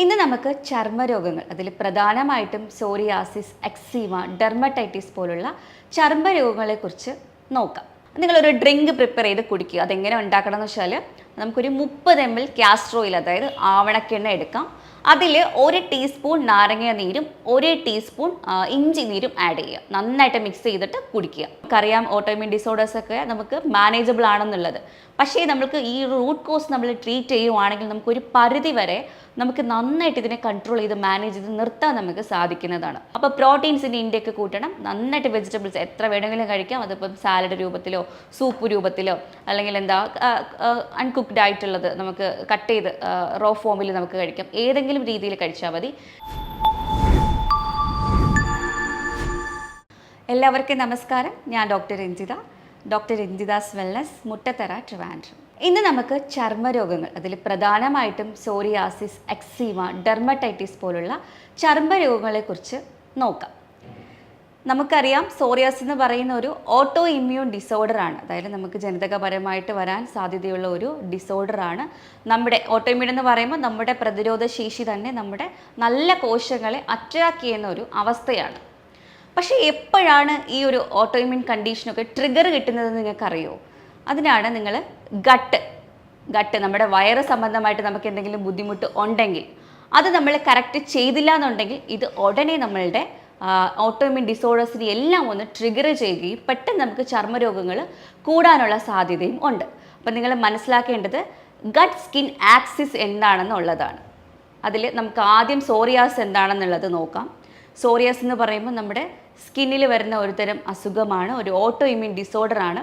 ഇന്ന് നമുക്ക് ചർമ്മരോഗങ്ങൾ അതിൽ പ്രധാനമായിട്ടും സോറിയാസിസ് എക്സീമ ഡെർമറ്റൈറ്റിസ് പോലുള്ള ചർമ്മരോഗങ്ങളെക്കുറിച്ച് നോക്കാം. നിങ്ങളൊരു ഡ്രിങ്ക് പ്രിപ്പയർ ചെയ്ത് കുടിക്കുക. അതെങ്ങനെ ഉണ്ടാക്കണം എന്ന് വെച്ചാൽ നമുക്കൊരു മുപ്പത് എം എൽ ക്യാസ്ട്രോയിൽ അതായത് ആവണക്കെണ്ണ എടുക്കാം. അതിൽ ഒരു ടീസ്പൂൺ നാരങ്ങ നീരും ഒരു ടീസ്പൂൺ ഇഞ്ചി നീരും ആഡ് ചെയ്യുക. നന്നായിട്ട് മിക്സ് ചെയ്തിട്ട് കുടിക്കുക. നമുക്കറിയാം ഓട്ടോമിൻ ഡിസോർഡേഴ്സ് ഒക്കെ നമുക്ക് മാനേജബിൾ ആണെന്നുള്ളത്. പക്ഷേ നമുക്ക് ഈ റൂട്ട് കോസ് നമ്മൾ ട്രീറ്റ് ചെയ്യുവാണെങ്കിൽ നമുക്കൊരു പരിധി വരെ നമുക്ക് നന്നായിട്ട് ഇതിനെ കൺട്രോൾ ചെയ്ത് മാനേജ് ചെയ്ത് നിർത്താൻ നമുക്ക് സാധിക്കുന്നതാണ്. അപ്പോൾ പ്രോട്ടീൻസിന്റെ ഇൻടേക്ക് കൂട്ടണം. നന്നായിട്ട് വെജിറ്റബിൾസ് എത്ര വേണമെങ്കിലും കഴിക്കാം. അതിപ്പം സാലഡ് രൂപത്തിലോ സൂപ്പ് രൂപത്തിലോ അല്ലെങ്കിൽ എന്താ അൺകുക്ക്ഡ് ആയിട്ടുള്ളത് നമുക്ക് കട്ട് ചെയ്ത് റോ ഫോമിൽ നമുക്ക് കഴിക്കാം. ഏതെങ്കിലും രീതിയിൽ കഴിച്ചാൽ മതി. എല്ലാവർക്കും നമസ്കാരം. ഞാൻ doctor Ranjitha. Doctor Ranjitha's wellness Muttathara Trivandrum. ഇന്ന് നമുക്ക് ചർമ്മരോഗങ്ങൾ അതിൽ പ്രധാനമായിട്ടും സോറിയാസിസ് എക്സീമ ഡെർമറ്റൈറ്റിസ് പോലുള്ള ചർമ്മരോഗങ്ങളെക്കുറിച്ച് നോക്കാം. നമുക്കറിയാം സോറിയാസ് എന്ന് പറയുന്ന ഒരു ഓട്ടോ ഇമ്മ്യൂൺ ഡിസോർഡർ ആണ്. അതായത് നമുക്ക് ജനിതകപരമായിട്ട് വരാൻ സാധ്യതയുള്ള ഒരു ഡിസോർഡർ ആണ്. നമ്മുടെ ഓട്ടോ ഇമ്മ്യൂൺ എന്ന് പറയുമ്പോൾ നമ്മുടെ പ്രതിരോധ ശേഷി തന്നെ നമ്മുടെ നല്ല കോശങ്ങളെ അറ്റാക്ക് ചെയ്യുന്ന ഒരു അവസ്ഥയാണ്. പക്ഷേ എപ്പോഴാണ് ഈ ഒരു ഓട്ടോ ഇമ്മ്യൂൺ കണ്ടീഷനൊക്കെ ട്രിഗർ കിട്ടുന്നതെന്ന് നിങ്ങൾക്കറിയോ? അതിനാണ് നിങ്ങൾ ഗട്ട് ഗട്ട് നമ്മുടെ വയറ് സംബന്ധമായിട്ട് നമുക്ക് എന്തെങ്കിലും ബുദ്ധിമുട്ട് ഉണ്ടെങ്കിൽ അത് നമ്മൾ കറക്റ്റ് ചെയ്തില്ല എന്നുണ്ടെങ്കിൽ ഇത് ഉടനെ നമ്മളുടെ ഓട്ടോമിൻ ഡിസോർഡേഴ്സിനെ എല്ലാം ഒന്ന് ട്രിഗർ ചെയ്യുകയും പെട്ടെന്ന് നമുക്ക് ചർമ്മരോഗങ്ങൾ കൂടാനുള്ള സാധ്യതയും ഉണ്ട്. അപ്പം നിങ്ങൾ മനസ്സിലാക്കേണ്ടത് ഗട്ട് സ്കിൻ ആക്സിസ് എന്താണെന്നുള്ളതാണ്. അതിൽ നമുക്ക് ആദ്യം സോറിയാസ് എന്താണെന്നുള്ളത് നോക്കാം. സോറിയാസ് എന്ന് പറയുമ്പോൾ നമ്മുടെ സ്കിന്നിൽ വരുന്ന ഒരുതരം അസുഖമാണ് ഒരു ഓട്ടോ ഇമ്യൂൺ ഡിസോർഡർ ആണ്.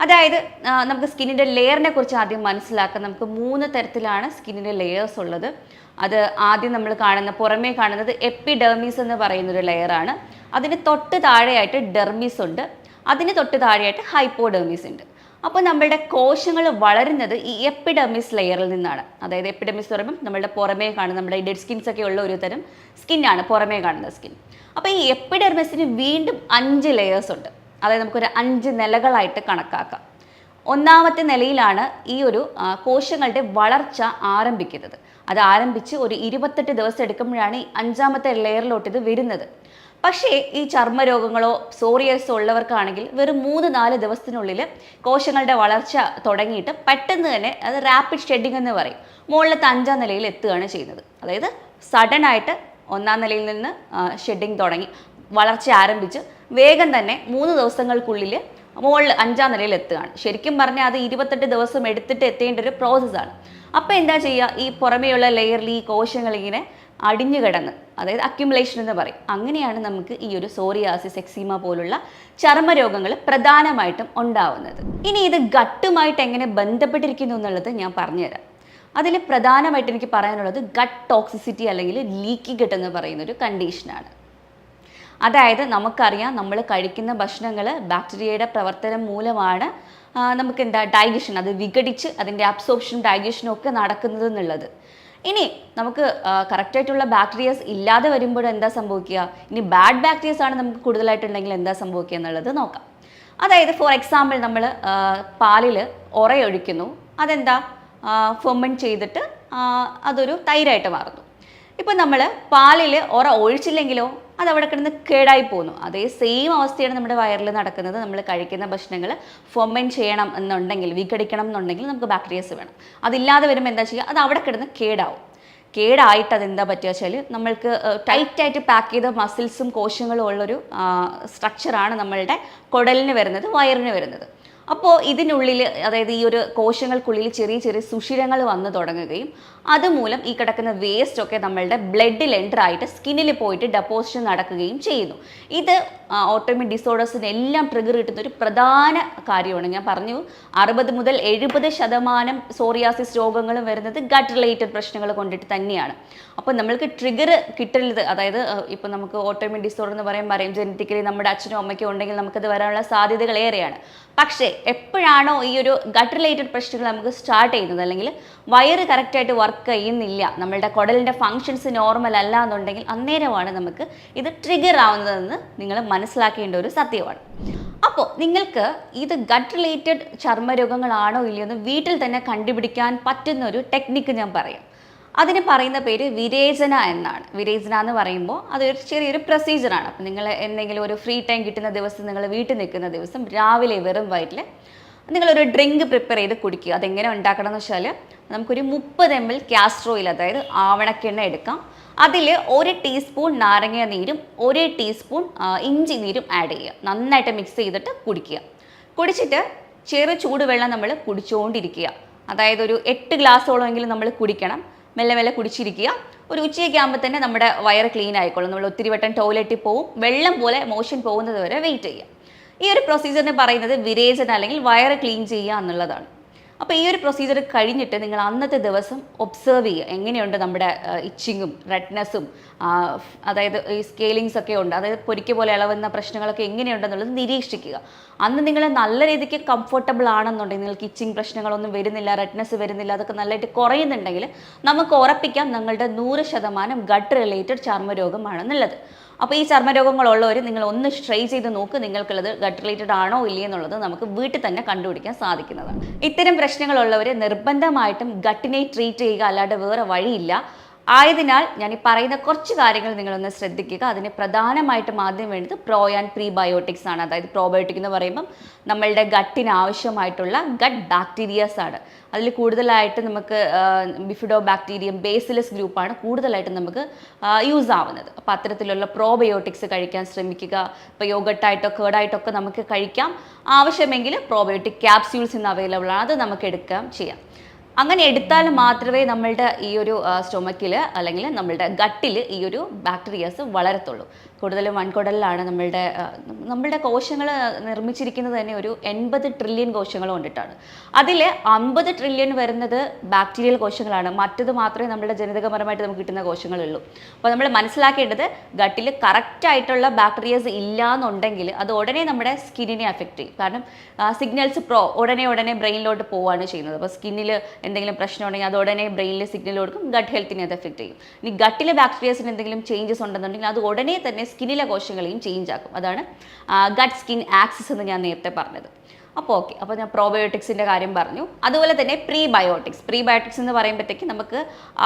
അതായത് നമുക്ക് സ്കിന്നിന്റെ ലെയറിനെ കുറിച്ച് ആദ്യം മനസ്സിലാക്കാം. നമുക്ക് മൂന്ന് തരത്തിലാണ് സ്കിന്നിന്റെ ലെയേഴ്സ് ഉള്ളത്. അത് ആദ്യം നമ്മൾ കാണുന്ന പുറമേ കാണുന്നത് എപ്പിഡെർമീസ് എന്ന് പറയുന്നൊരു ലെയറാണ് അതിന് തൊട്ട് താഴെയായിട്ട് ഡെർമീസ് ഉണ്ട്. അതിന് തൊട്ട് താഴെയായിട്ട് ഹൈപ്പോഡെർമീസ് ഉണ്ട്. അപ്പോൾ നമ്മളുടെ കോശങ്ങൾ വളരുന്നത് ഈ എപ്പിഡമിസ് ലെയറിൽ നിന്നാണ്. അതായത് എപ്പിഡമിസ് എന്ന് പറയുമ്പോൾ നമ്മളുടെ പുറമേ കാണുന്ന നമ്മുടെ ഡെഡ് സ്കിൻസ് ഒക്കെ ഉള്ള ഒരു തരം സ്കിന്നാണ് പുറമേ കാണുന്ന സ്കിൻ അപ്പോൾ ഈ എപ്പിഡെർമിസിന് വീണ്ടും അഞ്ച് ലെയേഴ്സ് ഉണ്ട്. അതായത് നമുക്കൊരു അഞ്ച് നിലകളായിട്ട് കണക്കാക്കാം. ഒന്നാമത്തെ നിലയിലാണ് ഈ ഒരു കോശങ്ങളുടെ വളർച്ച ആരംഭിക്കുന്നത്. അത് ആരംഭിച്ച് ഒരു ഇരുപത്തെട്ട് ദിവസം എടുക്കുമ്പോഴാണ് ഈ അഞ്ചാമത്തെ ലെയറിലോട്ട് ഇത് വരുന്നത്. പക്ഷേ ഈ ചർമ്മരോഗങ്ങളോ സോറിയസോ ഉള്ളവർക്കാണെങ്കിൽ വെറും മൂന്ന് നാല് ദിവസത്തിനുള്ളിൽ കോശങ്ങളുടെ വളർച്ച തുടങ്ങിയിട്ട് പെട്ടെന്ന് തന്നെ അത് റാപ്പിഡ് ഷെഡിങ് എന്ന് പറയും. മുകളിലത്തെ അഞ്ചാം നിലയിൽ എത്തുകയാണ് ചെയ്യുന്നത്. അതായത് സഡൻ ആയിട്ട് ഒന്നാം നിലയിൽ നിന്ന് ഷെഡിങ് തുടങ്ങി വളർച്ച ആരംഭിച്ച് വേഗം തന്നെ മൂന്ന് ദിവസങ്ങൾക്കുള്ളിൽ മുകളിൽ അഞ്ചാം നിലയിൽ എത്തുകയാണ്. ശരിക്കും പറഞ്ഞാൽ അത് ഇരുപത്തെട്ട് ദിവസം എടുത്തിട്ട് എത്തേണ്ട ഒരു പ്രോസസ്സാണ് അപ്പോൾ എന്താ ചെയ്യുക? ഈ പുറമേയുള്ള ലെയറിൽ ഈ കോശങ്ങൾ ഇങ്ങനെ അടിഞ്ഞു കിടന്ന് അതായത് അക്യുമുലേഷൻ എന്ന് പറയും. അങ്ങനെയാണ് നമുക്ക് ഈ ഒരു സോറിയാസിസ് എക്സീമ പോലുള്ള ചർമ്മരോഗങ്ങൾ പ്രധാനമായിട്ടും ഉണ്ടാവുന്നത്. ഇനി ഇത് ഗട്ടുമായിട്ട് എങ്ങനെ ബന്ധപ്പെട്ടിരിക്കുന്നു എന്നുള്ളത് ഞാൻ പറഞ്ഞുതരാം. അതിൽ പ്രധാനമായിട്ട് എനിക്ക് പറയാനുള്ളത് ഗട്ട് ടോക്സിസിറ്റി അല്ലെങ്കിൽ ലീക്കി ഗട്ട് എന്ന് പറയുന്ന ഒരു കണ്ടീഷനാണ് അതായത് നമുക്കറിയാം നമ്മൾ കഴിക്കുന്ന ഭക്ഷണങ്ങൾ ബാക്ടീരിയയുടെ പ്രവർത്തനം മൂലമാണ് നമുക്ക് എന്താ ഡൈജഷൻ അത് വിഘടിച്ച് അതിന്റെ അബ്സോർപ്ഷൻ ഡൈജഷനും ഒക്കെ നടക്കുന്നത് എന്നുള്ളത്. ഇനി നമുക്ക് കറക്റ്റായിട്ടുള്ള ബാക്ടീരിയസ് ഇല്ലാതെ വരുമ്പോൾ എന്താ സംഭവിക്കുക? ഇനി ബാഡ് ബാക്ടീരിയസ് ആണ് നമുക്ക് കൂടുതലായിട്ടുണ്ടെങ്കിൽ എന്താ സംഭവിക്കുക എന്നുള്ളത് നോക്കാം. അതായത് ഫോർ എക്സാമ്പിൾ നമ്മൾ പാലിൽ ഒറയൊഴിക്കുന്നു അതെന്താ? ഫെർമെന്റ് ചെയ്തിട്ട് അതൊരു തൈരായിട്ട് മാറുന്നു. ഇപ്പം നമ്മൾ പാലിൽ ഒറ ഒഴിച്ചില്ലെങ്കിലോ അത് അവിടെ കിടന്ന് കേടായി പോകുന്നു അതേ സെയിം അവസ്ഥയാണ് നമ്മുടെ വയറിൽ നടക്കുന്നത്. നമ്മൾ കഴിക്കുന്ന ഭക്ഷണങ്ങൾ ഫൊമൻ ചെയ്യണം എന്നുണ്ടെങ്കിൽ വിഘടിക്കണം എന്നുണ്ടെങ്കിൽ നമുക്ക് ബാക്ടീരിയസ് വേണം. അതില്ലാതെ വരുമ്പോൾ എന്താ ചെയ്യുക? അത് അവിടെ കിടന്ന് കേടാവും. കേടായിട്ട് എന്താ പറ്റുക വെച്ചാൽ നമ്മൾക്ക് ടൈറ്റായിട്ട് പാക്ക് ചെയ്ത മസിൽസും കോശങ്ങളും ഉള്ളൊരു സ്ട്രക്ചറാണ് നമ്മളുടെ കുടലിന് വരുന്നത് വയറിന് വരുന്നത്. അപ്പോൾ ഇതിനുള്ളിൽ അതായത് ഈ ഒരു കോശങ്ങൾക്കുള്ളിൽ ചെറിയ ചെറിയ സുഷിരങ്ങൾ വന്നു തുടങ്ങുകയും അതുമൂലം ഈ കിടക്കുന്ന വേസ്റ്റ് ഒക്കെ നമ്മളുടെ ബ്ലഡിൽ എന്റർ ആയിട്ട് സ്കിന്നിൽ പോയിട്ട് ഡെപ്പോസിഷൻ നടക്കുകയും ചെയ്യുന്നു. ഇത് ഓട്ടോമിൻ ഡിസോർഡേഴ്സിന് എല്ലാം ട്രിഗർ കിട്ടുന്ന ഒരു പ്രധാന കാര്യമാണ്. ഞാൻ പറഞ്ഞു അറുപത് മുതൽ എഴുപത് ശതമാനം സോറിയാസിസ് രോഗങ്ങളും വരുന്നത് ഗട്ട് റിലേറ്റഡ് പ്രശ്നങ്ങൾ കൊണ്ടിട്ട് തന്നെയാണ്. അപ്പോൾ നമ്മൾക്ക് ട്രിഗർ കിട്ടരുത്. അതായത് ഇപ്പോൾ നമുക്ക് ഓട്ടോമിൻ ഡിസോർഡർ എന്ന് പറയുമ്പോൾ പറയും ജനറ്റിക്കലി നമ്മുടെ അച്ഛനും അമ്മയ്ക്കും ഉണ്ടെങ്കിൽ നമുക്കത് വരാനുള്ള സാധ്യതകൾ ഏറെയാണ്. പക്ഷേ എപ്പോഴാണോ ഈ ഒരു ഗട്ട് റിലേറ്റഡ് പ്രശ്നങ്ങൾ നമുക്ക് സ്റ്റാർട്ട് ചെയ്യുന്നത് അല്ലെങ്കിൽ വയറ് കറക്റ്റായിട്ട് വർക്ക് ചെയ്യുന്നില്ല. നമ്മളുടെ കുടലിന്റെ ഫങ്ഷൻസ് നോർമൽ അല്ല എന്നുണ്ടെങ്കിൽ അന്നേരമാണ് നമുക്ക് ഇത് ട്രിഗർ ആവുന്നതെന്ന് നിങ്ങൾ മനസ്സിലാക്കേണ്ട ഒരു സത്യമാണ്. അപ്പോൾ നിങ്ങൾക്ക് ഇത് ഗട്ട് റിലേറ്റഡ് ചർമ്മരോഗങ്ങളാണോ ഇല്ലയോ എന്ന് വീട്ടിൽ തന്നെ കണ്ടുപിടിക്കാൻ പറ്റുന്ന ഒരു ടെക്നിക്ക് ഞാൻ പറയാം. അതിന് പറയുന്ന പേര് വിരേചന എന്നാണ്. വിരേചന എന്ന് പറയുമ്പോൾ അതൊരു ചെറിയൊരു പ്രൊസീജിയറാണ് അപ്പം നിങ്ങൾ എന്തെങ്കിലും ഒരു ഫ്രീ ടൈം കിട്ടുന്ന ദിവസം നിങ്ങൾ വീട്ടിൽ നിൽക്കുന്ന ദിവസം രാവിലെ വെറും വയറ്റിൽ നിങ്ങളൊരു ഡ്രിങ്ക് പ്രിപ്പയർ ചെയ്ത് കുടിക്കുക. അതെങ്ങനെ ഉണ്ടാക്കണമെന്ന് വെച്ചാൽ നമുക്കൊരു മുപ്പത് എം എൽ കാസ്ട്രോയിൽ അതായത് ആവണക്കെണ്ണ എടുക്കാം. അതിൽ ഒരു ടീസ്പൂൺ നാരങ്ങ നീരും ഒരു ടീസ്പൂൺ ഇഞ്ചി നീരും ആഡ് ചെയ്യുക. നന്നായിട്ട് മിക്സ് ചെയ്തിട്ട് കുടിക്കുക. കുടിച്ചിട്ട് ചെറു ചൂടുവെള്ളം നമ്മൾ കുടിച്ചുകൊണ്ടിരിക്കുക അതായത് ഒരു എട്ട് ഗ്ലാസ്സോളമെങ്കിലും നമ്മൾ കുടിക്കണം. മെല്ലെ മെല്ലെ കുടിച്ചിരിക്കുക. ഒരു ഉച്ചയൊക്കെ ആകുമ്പോൾ തന്നെ നമ്മുടെ വയറ് ക്ലീൻ ആയിക്കോളും. നമ്മൾ ഒത്തിരി വട്ടം ടോയ്ലറ്റിൽ പോവും. വെള്ളം പോലെ മോഷൻ പോകുന്നത് വരെ വെയിറ്റ് ചെയ്യുക. ഈ ഒരു പ്രൊസീജിയറിന് പറയുന്നത് വിരേചന അല്ലെങ്കിൽ വയറ് ക്ലീൻ ചെയ്യുക എന്നുള്ളതാണ്. അപ്പോൾ ഈ ഒരു പ്രൊസീജിയർ കഴിഞ്ഞിട്ട് നിങ്ങൾ അന്നത്തെ ദിവസം ഒബ്സർവ് ചെയ്യുക. എങ്ങനെയുണ്ട് നമ്മുടെ ഇച്ചിങ്ങും റെഡ്നെസ്സും അതായത് ഈ സ്കെയിലിങ്സ് ഒക്കെ ഉണ്ട്. അതായത് പൊരിക്ക പോലെ ഇളവുന്ന പ്രശ്നങ്ങളൊക്കെ എങ്ങനെയുണ്ടെന്നുള്ളത് നിരീക്ഷിക്കുക. അന്ന് നിങ്ങൾ നല്ല രീതിക്ക് കംഫർട്ടബിൾ ആണെന്നുണ്ടെങ്കിൽ നിങ്ങൾക്ക് ഇച്ചിങ് പ്രശ്നങ്ങളൊന്നും വരുന്നില്ല റെഡ്നെസ് വരുന്നില്ല അതൊക്കെ നല്ലതായിട്ട് കുറയുന്നുണ്ടെങ്കിൽ നമുക്ക് ഉറപ്പിക്കാം. നിങ്ങളുടെ നൂറ് ശതമാനം ഗട്ട് റിലേറ്റഡ് ചർമ്മരോഗമാണെന്നുള്ളത് അപ്പോൾ ഈ ചർമ്മരോഗങ്ങളുള്ളവർ നിങ്ങൾ ഒന്ന് സ്ട്രൈ ചെയ്ത് നോക്ക് നിങ്ങൾക്കുള്ളത് ഗട്ട് റിലേറ്റഡ് ആണോ ഇല്ലേ എന്നുള്ളത് നമുക്ക് വീട്ടിൽ തന്നെ കണ്ടുപിടിക്കാൻ സാധിക്കുന്നതാണ്. ഇത്തരം പ്രശ്നങ്ങളുള്ളവർ നിർബന്ധമായിട്ടും ഗട്ടിനെ ട്രീറ്റ് ചെയ്യുക അല്ലാതെ വേറെ വഴിയില്ല. ആയതിനാൽ ഞാൻ ഈ പറയുന്ന കുറച്ച് കാര്യങ്ങൾ നിങ്ങളൊന്ന് ശ്രദ്ധിക്കുക. അതിന് പ്രധാനമായിട്ടും ആദ്യം വേണ്ടത് പ്രോ ആൻഡ് പ്രീബയോട്ടിക്സ് ആണ്. അതായത് പ്രോബയോട്ടിക് എന്ന് പറയുമ്പം നമ്മളുടെ ഗട്ടിന് ആവശ്യമായിട്ടുള്ള ഗട്ട് ബാക്ടീരിയസ് ആണ്. അതിൽ കൂടുതലായിട്ട് നമുക്ക് ബിഫിഡോ ബാക്ടീരിയം ബേസിലസ് ഗ്രൂപ്പാണ് കൂടുതലായിട്ട് നമുക്ക് യൂസ് ആവുന്നത്. അപ്പോൾ അത്തരത്തിലുള്ള പ്രോബയോട്ടിക്സ് കഴിക്കാൻ ശ്രമിക്കുക. ഇപ്പോൾ യോഗട്ടായിട്ടോ കേടായിട്ടൊക്കെ നമുക്ക് കഴിക്കാം. ആവശ്യമെങ്കിൽ പ്രോബയോട്ടിക് ക്യാപ്സ്യൂൾസ് ഇന്ന് അവൈലബിൾ ആണ്. അത് നമുക്ക് എടുക്കാം ചെയ്യാം. അങ്ങനെ എടുത്താൽ മാത്രമേ നമ്മളുടെ ഈ ഒരു സ്റ്റൊമക്കിൽ അല്ലെങ്കിൽ നമ്മളുടെ ഗട്ടിൽ ഈ ഒരു ബാക്ടീരിയാസ് വളരത്തുള്ളൂ. കൂടുതലും വൻകുടലിലാണ് നമ്മളുടെ നമ്മളുടെ കോശങ്ങൾ നിർമ്മിച്ചിരിക്കുന്നത് തന്നെ ഒരു എൺപത് ട്രില്യൺ കോശങ്ങൾ കൊണ്ടിട്ടാണ്. അതിൽ അമ്പത് ട്രില്യൺ വരുന്നത് ബാക്ടീരിയൽ കോശങ്ങളാണ്. മറ്റത് മാത്രമേ നമ്മുടെ ജനിതകപരമായിട്ട് നമുക്ക് കിട്ടുന്ന കോശങ്ങളുള്ളൂ. അപ്പോൾ നമ്മൾ മനസ്സിലാക്കേണ്ടത് ഗട്ടിൽ കറക്റ്റായിട്ടുള്ള ബാക്ടീരിയസ് ഇല്ല എന്നുണ്ടെങ്കിൽ അത് ഉടനെ നമ്മുടെ സ്കിന്നിനെ അഫക്റ്റ് ചെയ്യും. കാരണം സിഗ്നൽസ് പ്രോ ഉടനെ ഉടനെ ബ്രെയിനിലോട്ട് പോവുകയാണ് ചെയ്യുന്നത്. അപ്പോൾ സ്കിന്നിൽ എന്തെങ്കിലും പ്രശ്നം ഉണ്ടെങ്കിൽ അത് ഉടനെ ബ്രെയിനിൽ സിഗ്നൽ കൊടുക്കും ഗട്ട് ഹെൽത്തിനെ അത് എഫക്റ്റ് ചെയ്യും. ഇനി ഗട്ടിലെ ബാക്ടീരിയസിന് എന്തെങ്കിലും ചേഞ്ചസ് ഉണ്ടെന്നുണ്ടെങ്കിൽ അത് ഉടനെ തന്നെ സ്കിന്നിലെ കോശങ്ങളെയും ചേഞ്ച് ആക്കും. അതാണ് ഗട്ട് സ്കിൻ ആക്സിസ് എന്ന് ഞാൻ നേരത്തെ പറഞ്ഞത്. അപ്പോൾ ഓക്കെ അപ്പോൾ ഞാൻ പ്രോബയോട്ടിക്സിന്റെ കാര്യം പറഞ്ഞു. അതുപോലെ തന്നെ പ്രീബയോട്ടിക്സ് പ്രീബയോട്ടിക്സ് എന്ന് പറയുമ്പോഴത്തേക്ക് നമുക്ക്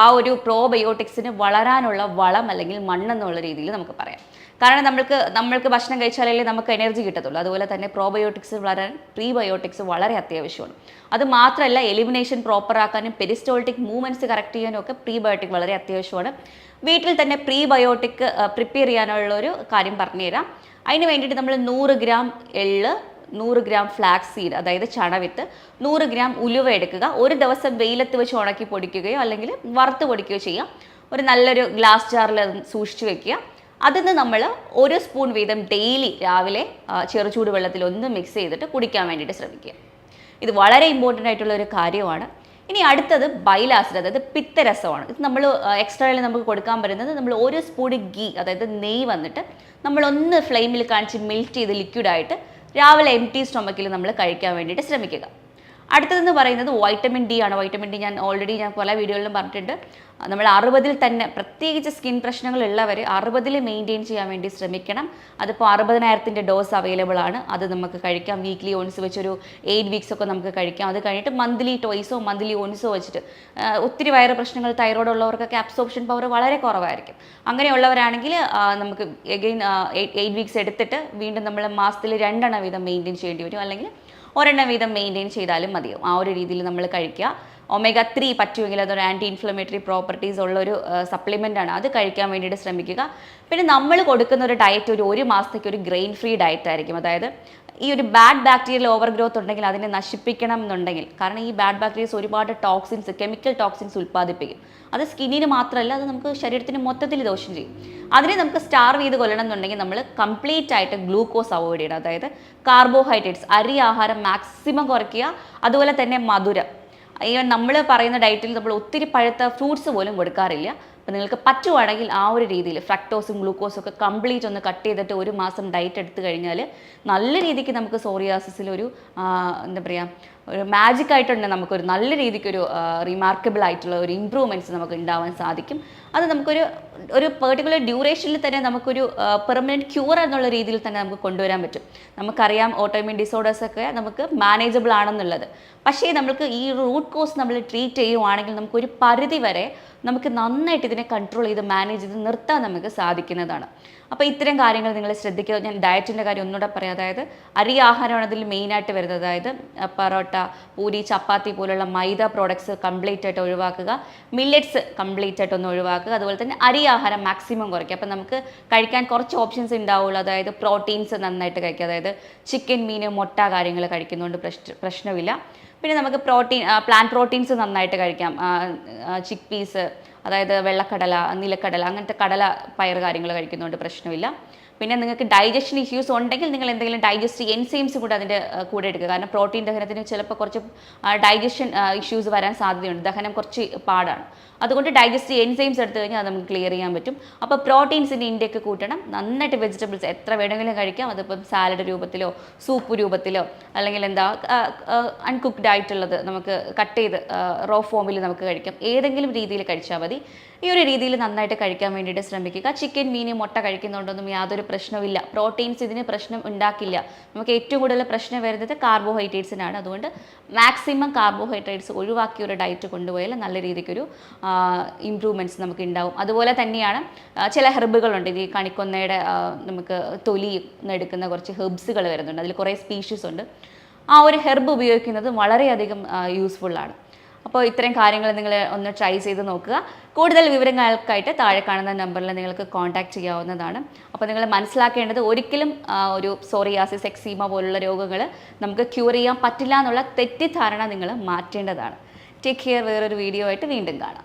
ആ ഒരു പ്രോബയോട്ടിക്സിന് വളരാനുള്ള വളം അല്ലെങ്കിൽ മണ്ണെന്നുള്ള രീതിയിൽ നമുക്ക് പറയാം. കാരണം നമ്മൾക്ക് നമ്മൾക്ക് ഭക്ഷണം കഴിച്ചാലല്ലേ നമുക്ക് എനർജി കിട്ടത്തുള്ളൂ. അതുപോലെ തന്നെ പ്രോബയോട്ടിക്സ് വളരാൻ പ്രീബയോട്ടിക്സ് വളരെ അത്യാവശ്യമാണ്. അത് മാത്രമല്ല എലിമിനേഷൻ പ്രോപ്പർ ആക്കാനും പെരിസ്റ്റോൾട്ടിക് മൂവ്മെന്റ്സ് കറക്റ്റ് ചെയ്യാനും ഒക്കെ പ്രീബയോട്ടിക് വളരെ അത്യാവശ്യമാണ്. വീട്ടിൽ തന്നെ പ്രീബയോട്ടിക് പ്രിപ്പയർ ചെയ്യാനുള്ള ഒരു കാര്യം പറഞ്ഞുതരാം. അതിന് വേണ്ടിയിട്ട് നമ്മൾ നൂറ് ഗ്രാം എള്ള് നൂറ് ഗ്രാം ഫ്ലാക്സ് സീഡ് അതായത് ചണവിത്ത് നൂറ് ഗ്രാം ഉലുവ എടുക്കുക. ഒരു ദിവസം വെയിലത്ത് വെച്ച് ഉണക്കി പൊടിക്കുകയോ അല്ലെങ്കിൽ വറുത്ത് പൊടിക്കുകയോ ചെയ്യാം. ഒരു നല്ലൊരു ഗ്ലാസ് ജാറിൽ സൂക്ഷിച്ചു വെക്കുക. അതിൽ നിന്ന് നമ്മൾ ഒരു സ്പൂൺ വീതം ഡെയിലി രാവിലെ ചെറുചൂട് വെള്ളത്തിൽ ഒന്ന് മിക്സ് ചെയ്തിട്ട് കുടിക്കാൻ വേണ്ടിയിട്ട് ശ്രമിക്കുക. ഇത് വളരെ ഇമ്പോർട്ടന്റ് ആയിട്ടുള്ള ഒരു കാര്യമാണ്. ഇനി അടുത്തത് ബൈലാസിഡ് അതായത് പിത്തരസമാണ്. ഇത് നമ്മൾ എക്സ്ട്രായിൽ നമുക്ക് കൊടുക്കാൻ പറ്റുന്നത് നമ്മൾ ഒരു സ്പൂൺ ഗീ അതായത് നെയ് വന്നിട്ട് നമ്മളൊന്ന് ഫ്ലെയിമിൽ കാണിച്ച് മെൽറ്റ് ചെയ്ത് ലിക്വിഡായിട്ട് രാവിലെ എം ടി സ്റ്റൊമക്കിൽ നമ്മൾ കഴിക്കാൻ വേണ്ടിയിട്ട് ശ്രമിക്കുക. അടുത്തതെന്ന് പറയുന്നത് വൈറ്റമിൻ ഡി ആണ്. വൈറ്റമിൻ ഡി ഞാൻ ഓൾറെഡി ഞാൻ പല വീഡിയോകളിലും പറഞ്ഞിട്ടുണ്ട്. നമ്മൾ അറുപതിൽ തന്നെ പ്രത്യേകിച്ച് സ്കിൻ പ്രശ്നങ്ങൾ പ്രശ്നങ്ങളുള്ളവർ അറുപതിൽ മെയിന്റെയിൻ ചെയ്യാൻ വേണ്ടി ശ്രമിക്കണം. അതിപ്പോൾ അറുപതിനായിരത്തിന്റെ ഡോസ് അവൈലബിൾ ആണ്. അത് നമുക്ക് കഴിക്കാം. വീക്ക്ലി ഓൺസ് വെച്ചൊരു എയ്റ്റ് വീക്സ് ഒക്കെ നമുക്ക് കഴിക്കാം. അത് കഴിഞ്ഞിട്ട് മന്ത്ലി ടോയ്സോ മന്ത്ലി ഓൺസോ വെച്ചിട്ട് ഒത്തിരി വയറ് പ്രശ്നങ്ങൾ തൈറോയ്ഡ് ഉള്ളവർക്കൊക്കെ അബ്സോർപ്ഷൻ പവർ വളരെ കുറവായിരിക്കും. അങ്ങനെയുള്ളവരാണെങ്കിൽ നമുക്ക് എഗെയിൻ എയ്റ്റ് വീക്സ് എടുത്തിട്ട് വീണ്ടും നമ്മൾ മാസത്തിൽ രണ്ടെണ്ണം വീതം മെയിന്റെയിൻ ചെയ്യേണ്ടി വരും. അല്ലെങ്കിൽ ഒരെണ്ണം വീതം മെയിന്റെയിൻ ചെയ്താലും മതിയാവും. ആ ഒരു രീതിയിൽ നമ്മൾ കഴിക്കുക. ഒമേഗ ത്രീ പറ്റുമെങ്കിൽ അതൊരു ആന്റി ഇൻഫ്ലമേറ്ററി പ്രോപ്പർട്ടീസ് ഉള്ള ഒരു സപ്ലിമെന്റ് ആണ്. അത് കഴിക്കാൻ വേണ്ടിയിട്ട് ശ്രമിക്കുക. പിന്നെ നമ്മൾ കൊടുക്കുന്ന ഒരു ഡയറ്റ് ഒരു ഒരു മാസത്തേക്ക് ഒരു ഗ്രെയിൻ ഫ്രീ ഡയറ്റ് ആയിരിക്കും. അതായത് ഈ ഒരു ബാഡ് ബാക്ടീരിയൽ ഓവർ ഗ്രോത്ത് ഉണ്ടെങ്കിൽ അതിനെ നശിപ്പിക്കണം എന്നുണ്ടെങ്കിൽ. കാരണം ഈ ബാഡ് ബാക്ടീരിയസ് ഒരുപാട് ടോക്സിൻസ് കെമിക്കൽ ടോക്സിൻസ് ഉൽപ്പാദിപ്പിക്കും. അത് സ്കിന്നിന് മാത്രമല്ല അത് നമുക്ക് ശരീരത്തിന് മൊത്തത്തിൽ ദോഷം ചെയ്യും. അതിനെ നമുക്ക് സ്റ്റാർ ചെയ്ത് കൊല്ലണം എന്നുണ്ടെങ്കിൽ നമ്മൾ കംപ്ലീറ്റ് ആയിട്ട് ഗ്ലൂക്കോസ് അവോയ്ഡ് ചെയ്യണം. അതായത് കാർബോഹൈഡ്രേറ്റ്സ് അരി ആഹാരം മാക്സിമം കുറയ്ക്കുക. അതുപോലെ തന്നെ മധുരം. ഈവൻ നമ്മൾ പറയുന്ന ഡയറ്റിൽ നമ്മൾ ഒത്തിരി പഴുത്ത ഫ്രൂട്ട്സ് പോലും കൊടുക്കാറില്ല. അപ്പോൾ നിങ്ങൾക്ക് പറ്റുവാണെങ്കിൽ ആ ഒരു രീതിയിൽ ഫ്രക്ടോസും ഗ്ലൂക്കോസും ഒക്കെ കംപ്ലീറ്റ് ഒന്ന് കട്ട് ചെയ്തിട്ട് ഒരു മാസം ഡയറ്റ് എടുത്തു കഴിഞ്ഞാൽ നല്ല രീതിക്ക് നമുക്ക് സോറിയാസിസിൽ ഒരു എന്താ പറയുക ഒരു മാജിക് ആയിട്ടുണ്ട് നമുക്കൊരു നല്ല രീതിക്കൊരു റിമാർക്കബിൾ ആയിട്ടുള്ള ഒരു ഇമ്പ്രൂവ്മെന്റ്സ് നമുക്ക് ഉണ്ടാവാൻ സാധിക്കും. അത് നമുക്കൊരു ഒരു പെർട്ടിക്കുലർ ഡ്യൂറേഷനിൽ തന്നെ നമുക്കൊരു പെർമനന്റ് ക്യൂർ എന്നുള്ള രീതിയിൽ തന്നെ നമുക്ക് കൊണ്ടുവരാൻ പറ്റും. നമുക്കറിയാം ഓട്ടോമിൻ ഡിസോർഡേഴ്സ് ഒക്കെ നമുക്ക് മാനേജബിൾ ആണെന്നുള്ളത്. പക്ഷേ നമുക്ക് ഈ റൂട്ട് കോസ് നമ്മൾ ട്രീറ്റ് ചെയ്യുവാണെങ്കിൽ നമുക്കൊരു പരിധി വരെ നമുക്ക് നന്നായിട്ട് ഇതിനെ കൺട്രോൾ ചെയ്ത് മാനേജ് ചെയ്ത് നിർത്താൻ നമുക്ക് സാധിക്കുന്നതാണ്. അപ്പോൾ ഇത്തരം കാര്യങ്ങൾ നിങ്ങൾ ശ്രദ്ധിക്കുക. ഞാൻ ഡയറ്റിന്റെ കാര്യം ഒന്നുകൂടെ പറയാം. അതായത് അരി ആഹാരമാണ് അതിൽ മെയിനായിട്ട് വരുന്നത്. അതായത് അഹ് പൊറോട്ട പൂരി ചപ്പാത്തി പോലുള്ള മൈദ പ്രോഡക്ട്സ് കംപ്ലീറ്റ് ആയിട്ട് ഒഴിവാക്കുക. മില്ലറ്റ്സ് കംപ്ലീറ്റ് ആയിട്ട് ഒന്ന് ഒഴിവാക്കുക. അതുപോലെ തന്നെ അരി ആഹാരം മാക്സിമം കുറയ്ക്കുക. അപ്പം നമുക്ക് കഴിക്കാൻ കുറച്ച് ഓപ്ഷൻസ് ഉണ്ടാവുള്ളൂ. അതായത് പ്രോട്ടീൻസ് നന്നായിട്ട് കഴിക്കുക. അതായത് ചിക്കൻ മീൻ മുട്ട കാര്യങ്ങൾ കഴിക്കുന്നതുകൊണ്ട് പ്രശ്ന പ്രശ്നമില്ല. പിന്നെ നമുക്ക് പ്രോട്ടീൻ പ്ലാന്റ് പ്രോട്ടീൻസ് നന്നായിട്ട് കഴിക്കാം. ചിക്ക് പീസ് അതായത് വെള്ളക്കടല നിലക്കടല അങ്ങനത്തെ കടല പയർ കാര്യങ്ങൾ കഴിക്കുന്നതുകൊണ്ട് പ്രശ്നമില്ല. പിന്നെ നിങ്ങൾക്ക് ഡൈജഷൻ ഇഷ്യൂസ് ഉണ്ടെങ്കിൽ നിങ്ങൾ എന്തെങ്കിലും ഡൈജസ്റ്റ് എൻസൈംസ് കൂടെ അതിന്റെ കൂടെ എടുക്കുക. കാരണം പ്രോട്ടീൻ ദഹനത്തിന് ചിലപ്പോൾ കുറച്ച് ഡൈജഷൻ ഇഷ്യൂസ് വരാൻ സാധ്യതയുണ്ട്. ദഹനം കുറച്ച് പാടാണ്. അതുകൊണ്ട് ഡൈജസ്റ്റ് എൻസൈംസ് എടുത്തു കഴിഞ്ഞാൽ അത് നമുക്ക് ക്ലിയർ ചെയ്യാൻ പറ്റും. അപ്പോൾ പ്രോട്ടീൻസിന്റെ ഇൻടേക്ക് കൂട്ടണം. നന്നായിട്ട് വെജിറ്റബിൾസ് എത്ര വേണമെങ്കിലും കഴിക്കാം. അതിപ്പം സാലഡ് രൂപത്തിലോ സൂപ്പ് രൂപത്തിലോ അല്ലെങ്കിൽ എന്താ അൺകുക്ക്ഡ് ആയിട്ടുള്ളത് നമുക്ക് കട്ട് ചെയ്ത് റോ ഫോമിൽ നമുക്ക് കഴിക്കാം. ഏതെങ്കിലും രീതിയിൽ കഴിച്ചാൽ മതി. ഈ ഒരു രീതിയിൽ നന്നായിട്ട് കഴിക്കാൻ വേണ്ടിയിട്ട് ശ്രമിക്കുക. ചിക്കൻ മീൻ മുട്ട കഴിക്കുന്നുണ്ടൊന്നും യാതൊരു പ്രശ്നവുമില്ല. പ്രോട്ടീൻസ് ഇതിന് പ്രശ്നം ഉണ്ടാക്കില്ല. നമുക്ക് ഏറ്റവും കൂടുതൽ പ്രശ്നം വരുന്നത് കാർബോഹൈഡ്രേറ്റ്സിനാണ്. അതുകൊണ്ട് മാക്സിമം കാർബോഹൈഡ്രേറ്റ്സ് ഒഴിവാക്കിയ ഒരു ഡയറ്റ് കൊണ്ടുപോയാൽ നല്ല രീതിക്കൊരു ഇമ്പ്രൂവ്മെന്റ്സ് നമുക്ക് ഉണ്ടാവും. അതുപോലെ തന്നെയാണ് ചില ഹെർബുകളുണ്ട്. ഈ കണിക്കൊന്നയുടെ നമുക്ക് തൊലി എടുക്കുന്ന കുറച്ച് ഹെർബ്സുകൾ വരുന്നുണ്ട്. അതിൽ കുറേ സ്പീഷീസ് ഉണ്ട്. ആ ഒരു ഹെർബ് ഉപയോഗിക്കുന്നത് വളരെയധികം യൂസ്ഫുള്ളാണ്. അപ്പോൾ ഇത്രയും കാര്യങ്ങൾ നിങ്ങൾ ഒന്ന് ട്രൈ ചെയ്ത് നോക്കുക. കൂടുതൽ വിവരങ്ങൾക്കായിട്ട് താഴെ കാണുന്ന നമ്പറിൽ നിങ്ങൾക്ക് കോൺടാക്ട് ചെയ്യാവുന്നതാണ്. അപ്പോൾ നിങ്ങൾ മനസ്സിലാക്കേണ്ടത് ഒരിക്കലും ഒരു സോറിയാസിസ് എക്സീമ പോലുള്ള രോഗങ്ങൾ നമുക്ക് ക്യൂർ ചെയ്യാൻ പറ്റില്ല എന്നുള്ള തെറ്റിദ്ധാരണ നിങ്ങൾ മാറ്റേണ്ടതാണ്. ടേക്ക് കെയർ വേറൊരു വീഡിയോ ആയിട്ട് വീണ്ടും കാണാം.